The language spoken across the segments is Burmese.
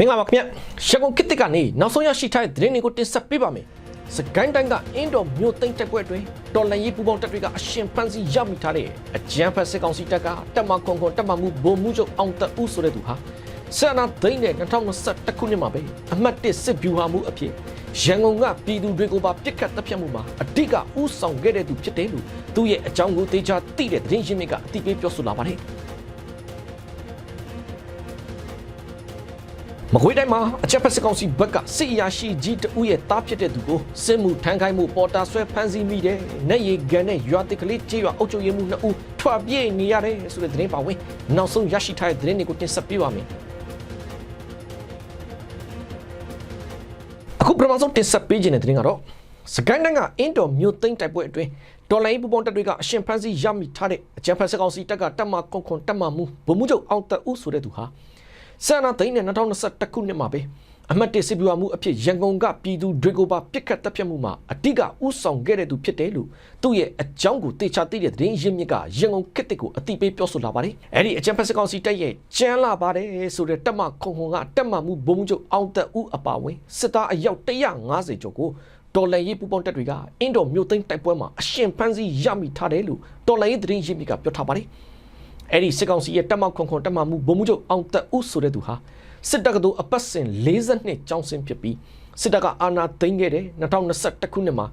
မင်္ဂလာပါခင်ဗျရန်ကုန်ခေတ်သစ်ကနေနောက်ဆုံးရရှိထားတဲ့သတင်းတွေကိုတင်ဆက်ပေးပါမယ်စကိုင်းတိုင်းကအင်းတော်မြို့သိမ်းတက်ပွဲအတွင်းတော်လန်ရေးပူပေါင်းတပ်တွေကအရှင်ဖန်စီရောက်မိထားတဲ့အကြမ်းဖက်စစ်ကောင်စီတပ်ကတပ်မခွန်ခွန်တပ်မမှုဗိုလ်မှုချုပ်အောင်တက်ဦးဆိုတဲ့သူဟာဆန္ဒသိမ်းတဲ့2021ခုနှစ်မှာပဲအမှတ်1စစ်ဗျူဟာမှုအဖြစ်ရန်ကုန်ကပြည်သူတွေကိုပါပြစ်ခတ်တပ်ဖြတ်မှုမှာအဓိကဥဆောင်ခဲ့တဲ့သူဖြစ်တယ်လို့သူ့ရဲ့အကြောင်းကိုသေချာသိတဲ့သတင်းရင်းမြစ်ကအတိအပေးပြောဆိုလာပါတယ် မကွေးတိုင်းမှာအချက်ဖက်စစ်ကောင်စီဘက်ကစစ်အရာရှိကြီးတဦးရဲ့တားဖြစ်တဲ့သူကိုစစ်မှုထမ်းခိုင်းမှုပေါ်တာဆွဲဖမ်းဆီးမိတယ်။နေရီကန်နဲ့ရွာတစ်ကလေးကြေးရွာအုပ်ချုပ်ရေးမှုနှစ်ဦးထွက်ပြေးနေရတယ်ဆိုတဲ့သတင်းပါဝင်နောက်ဆုံးရရှိထားတဲ့သတင်းတွေကိုတင်ဆက်ပေးပါမယ်။အခုပထမဆုံးတင်ဆက်ပေးခြင်းတဲ့သတင်းကတော့စကိုင်းတိုင်းကအင်းတော်မြို့သိမ်းတိုက်ပွဲအတွင်းဒေါ်လာရေးပူပေါင်းတပ်တွေကအရှင်ဖမ်းဆီးရမိထားတဲ့အကြံဖက်စစ်ကောင်စီတပ်ကတပ်မကွန်ခွန်တပ်မမှုဗိုလ်မှူးချုပ်အောင်တက်ဦးဆိုတဲ့သူဟာ ဆန္ဒသိန်းနဲ့2021ခုနှစ်မှာပဲအမတ်တစ်စစ်ဗျူဟာမှုအဖြစ်ရန်ကုန်ကပြည်သူတွေကိုပါပြစ်ခတ်တပ်ဖြတ်မှုမှာအတိကဥဆောင်ခဲ့တဲ့သူဖြစ်တယ်လို့သူ့ရဲ့အကြောင်းကိုတေချာသိတဲ့သတင်းရင်းမြစ်ကရန်ကုန်ခေတ်တစ်ကိုအတိပေးပြောဆိုလာပါတယ်။အဲ့ဒီအကြံဖက်စစ်ကောင်စီတပ်ရဲ့ကျန်းလာပါတယ်ဆိုတဲ့တပ်မခုံခုံကတပ်မမှုဘုံကျုပ်အောင်သက်ဦးအပါဝင်စစ်သားအယောက်150ကျော်ကိုတော်လန်ရေးပူပေါင်းတပ်တွေကအင်းတော်မြို့သိမ်းတိုက်ပွဲမှာအရှင်ဖမ်းဆီးရမိထားတယ်လို့တော်လန်ရေးသတင်းရင်းမြစ်ကပြောထားပါတယ်။ အဲ့ဒီစစ်ကောင်စီရဲ့တက်မောက်ခွန်ခွန်တက်မမှုဗိုလ်မှူးချုပ်အောင်တက်ဦးဆိုတဲ့သူဟာစစ်တပ်ကတူအပတ်စဉ်42ကျောင်းစင်းဖြစ်ပြီးစစ်တပ်ကအာဏာသိမ်းခဲ့တဲ့2021ခုနှစ်မှာ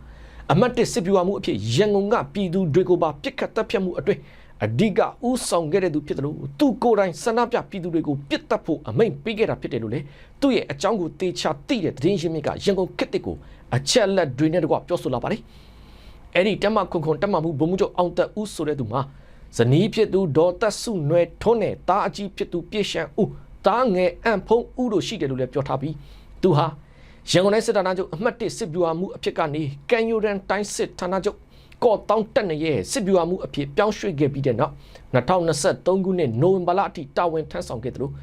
အမတ်တစ်စစ်ဗျူဟာမှုအဖြစ်ရန်ကုန်ကပြည်သူတွေကိုပါပြစ်ခတ်တပ်ဖြတ်မှုအတွင်းအဓိကဥဆောင်ခဲ့တဲ့သူဖြစ်တယ်လို့သူကိုယ်တိုင်ဆန္ဒပြပြည်သူတွေကိုပြစ်တက်ဖို့အမိန့်ပေးခဲ့တာဖြစ်တယ်လို့လေသူ့ရဲ့အကြောင်းကိုတေချာသိတဲ့သတင်းရင်းမြစ်ကရန်ကုန်ခေတ်တစ်ကိုအချက်လက်တွေနဲ့တကွပြောဆိုလာပါတယ်အဲ့ဒီတက်မခွန်ခွန်တက်မမှုဘုံမှုချုပ်အောင်တက်ဦးဆိုတဲ့သူမှာ ဇနီးဖြစ်သူဒေါ်သက်စုနွယ်ထွန်းနဲ့တားအကြီးဖြစ်သူပြည့်ရှန်ဦးတားငယ်အံဖုံးဦးတို့ရှိတယ်လို့လည်းပြောထားပြီးသူဟာရန်ကုန်တိုင်းစစ်ဌာနချုပ်အမှတ်1စစ်ဗျူဟာမှုအဖြစ်ကနေကန်ယူရန်တိုင်းစစ်ဌာနချုပ်ကော့တောင်းတက်နေရဲ့စစ်ဗျူဟာမှုအဖြစ်ပြောင်းရွှေ့ခဲ့ပြီးတဲ့နောက်2023ခုနှစ်နိုဝင်ဘာလအထိတာဝန်ထမ်းဆောင်ခဲ့တယ်လို့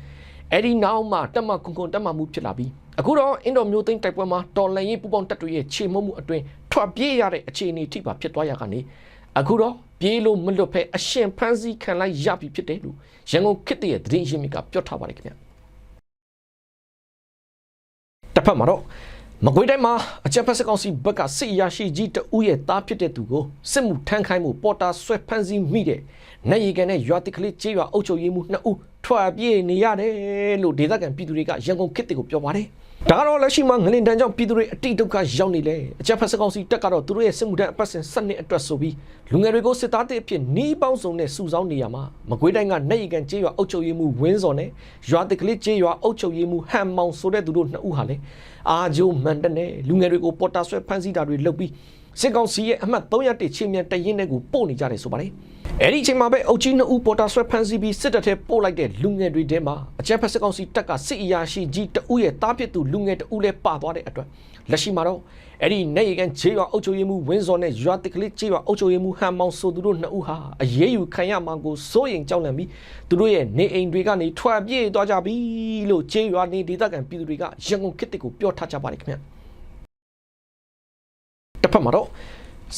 အဲ့ဒီနောက်မှာတက်မကွန်ကွန်တက်မမှုဖြစ်လာပြီးအခုတော့အင်ဒိုမျိုးသိန်းတိုက်ပွဲမှာတော်လန်ရေးပူပေါင်းတပ်တွေရဲ့ခြေမုံမှုအတွင်းထွက်ပြေးရတဲ့အခြေအနေထိပါဖြစ်သွားရကနေ အခုတော့ပြေးလို့မလွတ်ဖဲအရှင်ဖန်းစည်းခံလိုက်ရပြီဖြစ်တယ်လို့ရန်ကုန်ခေတ်တရဲ့သတင်းရင်းမြစ်ကပြောထားပါတယ်ခင်ဗျာတစ်ဖက်မှာတော့မကွေးတိုင်းမှာအကြံဖက်စစ်ကောင်စီဘက်ကစစ်အရာရှိကြီးတဦးရဲ့တားဖြစ်တဲ့သူကိုစစ်မှုထမ်းခိုင်းမှုပေါ်တာဆွဲဖမ်းဆီးမိတဲ့နေရီကန်နဲ့ရွာတိကလေးကျေးရွာအုပ်ချုပ်ရေးမှုနှစ်ဦးထွက်ပြေးနေရတယ်လို့ဒေသခံပြည်သူတွေကရန်ကုန်ခေတ်တွေကိုပြောပါတယ်။ ဒါကတော့လက်ရှိမှာငလင်တန်းကြောင့်ပြည်သူတွေအတိတ်ဒုက္ခရောက်နေလေအကြံဖက်စစ်ကောင်စီတက်ကတော့သူတို့ရဲ့စစ်မှုထမ်းအပတ်စဉ်စနစ်အတွက်ဆိုပြီးလူငယ်တွေကိုစစ်သားတဲ့အဖြစ်နှီးပေါင်းစုံနဲ့စုဆောင်းနေရမှာမကွေးတိုင်းကနေရီကန်ကျေးရွာအုပ်ချုပ်ရေးမှုဝင်းစော်နဲ့ရွာတိကလေးကျေးရွာအုပ်ချုပ်ရေးမှုဟန်မောင်ဆိုတဲ့သူတို့နှစ်ဦးဟာလေအာဂျိုမန်တနဲ့လူငယ်တွေကိုပေါ်တာဆွဲဖမ်းဆီးတာတွေလုပ်ပြီး စစ်ကောင်စီရဲ့အမှတ်301ချင်းမြန်တရင်တဲ့ကိုပို့နေကြတယ်ဆိုပါတယ်။အဲ့ဒီအချိန်မှာပဲအုပ်ကြီးနှစ်ဦးပေါ်တာဆွဲဖမ်းဆီးပြီးစစ်တပ်ထဲပို့လိုက်တဲ့လူငယ်တွေထဲမှာအကြမ်းဖက်စစ်ကောင်စီတပ်ကစစ်အရာရှိကြီးတဦးရဲ့တားဖြစ်သူလူငယ်တဦးလည်းပါသွားတဲ့အတွက်လက်ရှိမှာတော့အဲ့ဒီနေရီကန်ဂျေးရွာအုပ်ချုပ်ရေးမှုဝင်းစော်နဲ့ရွာတက်ကလေးဂျေးရွာအုပ်ချုပ်ရေးမှုဟန်မောင်ဆိုသူတို့နှစ်ဦးဟာအရေးယူခံရမှာကိုစိုးရိမ်ကြောက်လန့်ပြီးသူတို့ရဲ့နေအိမ်တွေကနေထွက်ပြေးသွားကြပြီလို့ဂျေးရွာနေဒေသခံပြည်သူတွေကရန်ကုန်ခေတ်ကိုပြောထားကြပါတယ်ခင်ဗျာတစ် ဖက်မှာတော့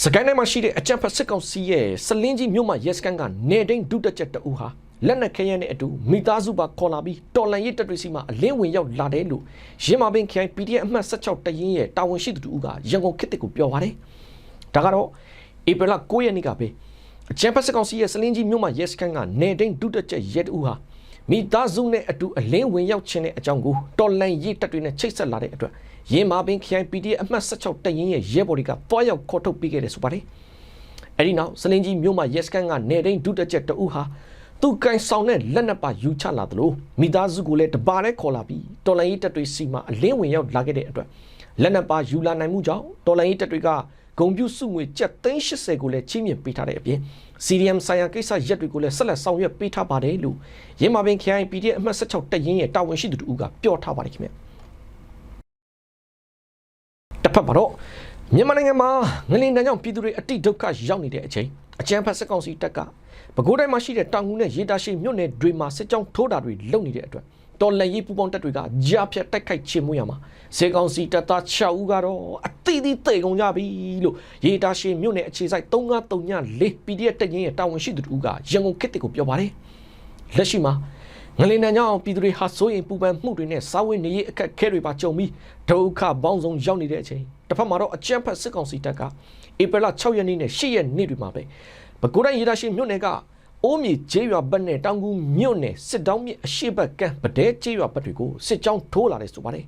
စကိုင်းတိုင်းမှာရှိတဲ့အကြံဖက်စစ်ကောင်စီရဲ့စလင်းကြီးမြို့မှာရဲစခန်းကနေတိန်ဒုတက်ချက်တအူဟာလက်နက်ခဲယမ်းနဲ့အတူမိသားစုပါခေါ်လာပြီးတော်လန်ရစ်တပ်တွေစီမှာအလင်းဝင်ရောက်လာတယ်လို့ရင်းမာပင်ခိုင် PDF အမှတ်16တရင်ရဲ့တာဝန်ရှိသူတူကရန်ကုန်ခေတ်တစ်ကိုပြောပါတယ်။ဒါကတော့ဧပြီလ9ရက်နေ့ကပဲအကြံဖက်စစ်ကောင်စီရဲ့စလင်းကြီးမြို့မှာရဲစခန်းကနေတိန်ဒုတက်ချက်ရဲတအူဟာမိသားစုနဲ့အတူအလင်းဝင်ရောက်ခြင်းတဲ့အကြောင်းကိုတော်လန်ရစ်တပ်တွေနဲ့ချိတ်ဆက်လာတဲ့အတွက် ရင်းမာပင်ခိုင် PDF အမှတ်16တရင်ရဲ့ရဲဘော်တွေကတွားရောက်ခေါ်ထုတ်ပေးခဲ့တယ်ဆိုပါတယ်။အဲဒီနောက်စလင်းကြီးမြို့မှာရဲစခန်းကနေတိန်ဒုတက်ချက်တအူဟာသူကန်ဆောင်တဲ့လက်နက်ပါယူချလာသလိုမိသားစုကိုလည်းတပါးနဲ့ခေါ်လာပြီးတော်လိုင်းရေးတပ်တွေစီမှာအလင်းဝင်ရောက်လာခဲ့တဲ့အတွက်လက်နက်ပါယူလာနိုင်မှုကြောင့်တော်လိုင်းရေးတပ်တွေကဂုံပြူစုငွေကျပ်380ကိုလည်းချင်းမြင့်ပေးထားတဲ့အပြင် CDM ဆိုင်ရာကိစ္စရက်တွေကိုလည်းဆက်လက်ဆောင်ရွက်ပေးထားပါတယ်လို့ရင်းမာပင် KIPD အမှတ်16တက်ရင်ရဲ့တာဝန်ရှိသူတို့ကပြောထားပါတယ်ခင်ဗျတစ် ဖက်မှာတော့မြန်မာနိုင်ငံမှာငလင်တန်းကြောင့်ပြည်သူတွေအတိဒုက္ခရောက်နေတဲ့အချိန်အကြမ်းဖက်စစ်ကောင်စီတပ်ကပဲခူးတိုင်းမှာရှိတဲ့တောင်ငူနဲ့ရေတာရှိမြို့နယ်တွေမှာစစ်ကြောင်းထိုးတာတွေလုပ်နေတဲ့အတွက်တော်လန်ရေးပူပေါင်းတပ်တွေကကြားဖြတ်တိုက်ခိုက်ချေမှုရမှာစေကောင်စီတပ်သား6ဦးကတော့အတိအသီးတိတ်ကုန်ကြပြီလို့ရေတာရှိမြို့နယ်အခြေစိုက်3934 PDF တက်ရင်ရဲ့တာဝန်ရှိသူတို့ကရန်ကုန်ခေတ်တစ်ကိုပြောပါတယ်လက်ရှိမှာ ငလင်တန်ကြောင့်ပြည်သူတွေဟာစိုးရင်ပူပန်မှုတွေနဲ့စာဝတ်နေရေးအခက်အခဲတွေပါကြုံပြီးဒုက္ခပေါင်းစုံရောက်နေတဲ့အချိန်တစ်ဖက်မှာတော့အကြမ်းဖက်စစ်ကောင်စီတပ်ကဧပြီလ6ရက်နေ့နဲ့10ရက်နေ့တွေမှာပဲပဲခူးတိုင်းရေဒါရှိမြို့နယ်ကအိုးမြေကျေးရွာဘက်နဲ့တောင်ကူမြို့နယ်စစ်တောင်းမြစ်အရှိတ်ဘက်ကံပဒဲကျေးရွာဘက်တွေကိုစစ်ကြောင်းထိုးလာတယ်ဆိုပါတယ်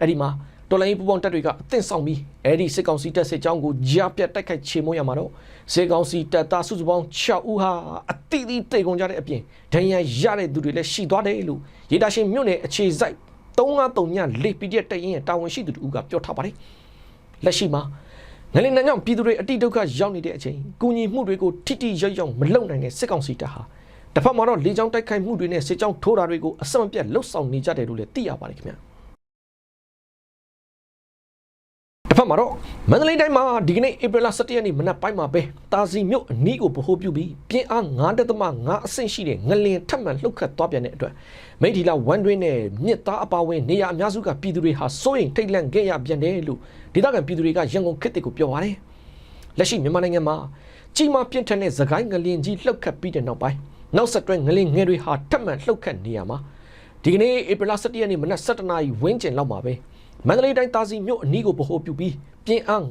အဲ့ဒီမှာ တော်လိုင်းပူပေါင်းတပ်တွေကအသင့်ဆောင်ပြီးအဲ့ဒီစစ်ကောင်စီတပ်စစ်ကြောင်းကိုကြားပြတ်တိုက်ခိုက်ချေမွန်းရမှာတော့စစ်ကောင်စီတပ်သားစုစုပေါင်း6ဦးဟာအတိအသီးတိတ်ကုန်ကြတဲ့အပြင်ဒဏ်ရာရတဲ့သူတွေလည်းရှိသွားတယ်လို့ရေဒါရှင်မြို့နယ်အခြေစိုက်353ညလေ PDF တပ်ရင်းရဲ့တာဝန်ရှိသူတို့ကပြောထားပါတယ်လက်ရှိမှာငလင်နံကြောင့်ပြည်သူတွေအတိဒုက္ခရောက်နေတဲ့အချိန်ကုညီမှုတွေကိုထိထိရောက်ရောက်မလုံနိုင်တဲ့စစ်ကောင်စီတပ်ဟာတစ်ဖက်မှာတော့လေကြောင်းတိုက်ခိုက်မှုတွေနဲ့စစ်ကြောင်းထိုးတာတွေကိုအဆက်မပြတ်လှုပ်ဆောင်နေကြတယ်လို့လည်းသိရပါတယ်ခင်ဗျာ တစ်ဖက်မှာတော့မန္တလေးတိုင်းမှာဒီကနေ့ဧပြီလ17ရက်နေ့မနက်ပိုင်းမှာပဲတာစီမြို့အနီးကိုဗဟိုပြုပြီးပြင်းအား9.5အဆင့်ရှိတဲ့ငလင်ထပ်မံလှုပ်ခတ်သွားပြန်တဲ့အတွက်မိထီလာဝန်တွင်းနဲ့မြစ်သားအပါဝင်နေရအများစုကပြည်သူတွေဟာစိုးရိမ်ထိတ်လန့်ခဲ့ရပြန်တယ်လို့ဒေသခံပြည်သူတွေကရန်ကုန်ခေတ်တစ်ကိုပြောပါတယ်လက်ရှိမြန်မာနိုင်ငံမှာကြီးမားပြင်းထန်တဲ့သခိုင်းငလင်ကြီးလှုပ်ခတ်ပြီးတဲ့နောက်ပိုင်းနောက်ဆက်တွဲငလင်ငယ်တွေဟာထပ်မံလှုပ်ခတ်နေရမှာဒီကနေ့ဧပြီလ17ရက်နေ့မနက်7:00နာရီဝန်းကျင်လောက်မှာပဲ မန္တလေးတိုင်းတာစီမြို့အနီးကိုဗဟိုပြုပြီးပြင်းအား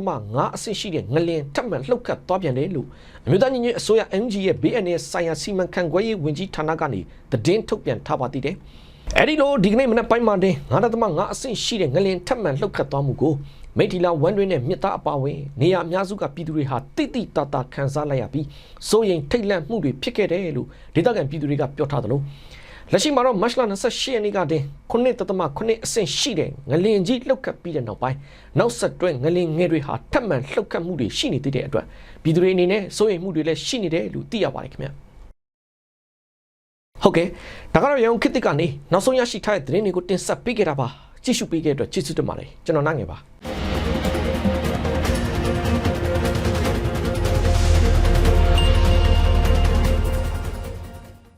9.5အဆင့်ရှိတဲ့ငလင်ထပ်မံလှုပ်ခတ်သွားပြန်တယ်လို့အမျိုးသားညီညွတ်အစိုးရ MG ရဲ့ BNN ဆိုင်ရာစီမံခန့်ခွဲရေးဝန်ကြီးဌာနကနေသတင်းထုတ်ပြန်ထားပါသေးတယ်။အဲဒီလိုဒီကနေ့မနက်ပိုင်းမှာတင်9.5အဆင့်ရှိတဲ့ငလင်ထပ်မံလှုပ်ခတ်သွားမှုကိုမိထီလာဝမ်တွင်းနဲ့မြစ်သားအပါဝင်နေရာအများစုကပြည်သူတွေဟာတိတိတတာခံစားလိုက်ရပြီးစိုးရိမ်ထိတ်လန့်မှုတွေဖြစ်ခဲ့တယ်လို့ဒေသခံပြည်သူတွေကပြောထားသလို လက်ရှိမှာတော့မတ်လ28ရက်နေ့ကတင်9.9အဆင့်ရှိတဲ့ငလင်ကြီးလှုပ်ခတ်ပြီးတဲ့နောက်ပိုင်းနောက်ဆက်တွဲငလင်ငယ်တွေဟာထပ်မံလှုပ်ခတ်မှုတွေရှိနေသေးတဲ့အတွက်ပြည်သူတွေအနေနဲ့စိုးရိမ်မှုတွေလည်းရှိနေတယ်လို့သိရပါတယ်ခင်ဗျာဟုတ်ကဲ့ဒါကတော့ရန်ကုန်ခေတ်သစ်ကနေနောက်ဆုံးရရှိထားတဲ့သတင်းတွေကိုတင်ဆက်ပေးခဲ့တာပါကြည့်ရှုပေးခဲ့တဲ့အတွက်ကျေးဇူးတင်ပါတယ်ကျွန်တော်နိုင်ငယ်ပါ